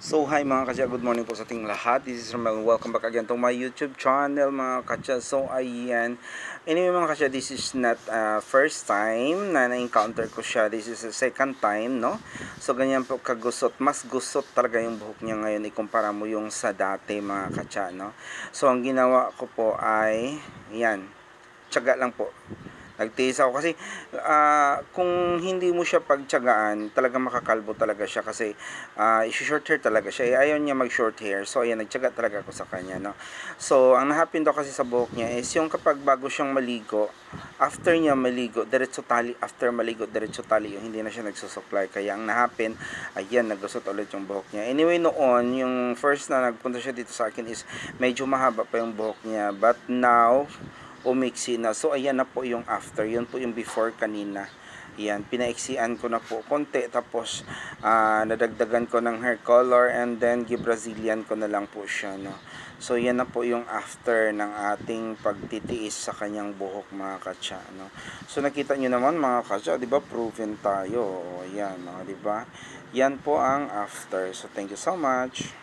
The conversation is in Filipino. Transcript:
So hi mga katya, good morning po sa ating lahat. This is Romel. Welcome back again to my YouTube channel mga katya. So ayan. Anyway mga katya, this is not uh, first time na na-encounter ko siya. This is the second time, no? So ganyan po kagusot. Mas gusot talaga yung buhok niya ngayon ikumpara mo yung sa dati mga katya, no? So ang ginawa ko po ay, yan, tiyaga lang po nagtiis ako kasi ah, kung hindi mo siya pagtyagaan talaga makakalbo talaga siya kasi uh, short hair talaga siya. Eh, ayaw niya mag short hair. So ayan nagtyaga talaga ako sa kanya no? So ang nahapin daw kasi sa buhok niya is yung kapag bago siyang maligo after niya maligo diretso tali after maligo diretso tali yung hindi na siya nagsusupply. Kaya ang nahapin ayan nagusot ulit yung buhok niya. Anyway noon yung first na nagpunta siya dito sa akin is medyo mahaba pa yung buhok niya. But now umiksi na. So, ayan na po yung after. Yun po yung before kanina. Yan, pinaiksian ko na po konti. Tapos, ah, nadagdagan ko ng hair color and then gi-Brazilian ko na lang po siya. No? So, yan na po yung after ng ating pagtitiis sa kanyang buhok mga katsa. No? So, nakita nyo naman mga katsa, di ba, proven tayo. O, yan, mga, di ba? Yan po ang after. So, thank you so much.